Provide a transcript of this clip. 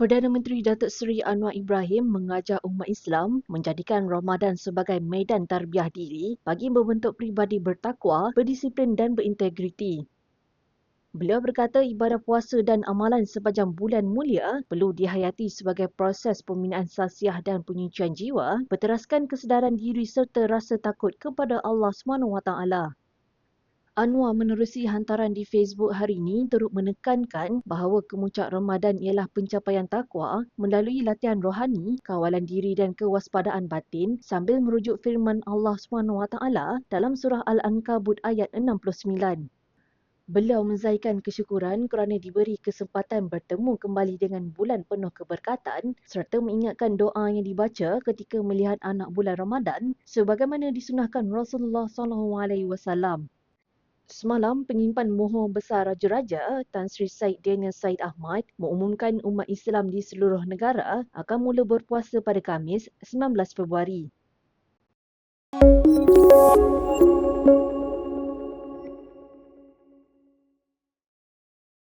Perdana Menteri Datuk Seri Anwar Ibrahim mengajak umat Islam menjadikan Ramadan sebagai medan tarbiyah diri bagi membentuk pribadi bertakwa, berdisiplin dan berintegriti. Beliau berkata ibadah puasa dan amalan sepanjang bulan mulia perlu dihayati sebagai proses pembinaan sasiah dan penyucian jiwa berteraskan kesedaran diri serta rasa takut kepada Allah SWT. Anwar menerusi hantaran di Facebook hari ini turut menekankan bahawa kemuncak Ramadan ialah pencapaian takwa melalui latihan rohani, kawalan diri dan kewaspadaan batin sambil merujuk firman Allah SWT dalam surah Al-Ankabut ayat 69. Beliau menzahirkan kesyukuran kerana diberi kesempatan bertemu kembali dengan bulan penuh keberkatan serta mengingatkan doa yang dibaca ketika melihat anak bulan Ramadan sebagaimana disunahkan Rasulullah SAW. Semalam, penyimpan mohon besar Raja-Raja Tan Sri Said Daniel Said Ahmad mengumumkan umat Islam di seluruh negara akan mula berpuasa pada Khamis 19 Februari.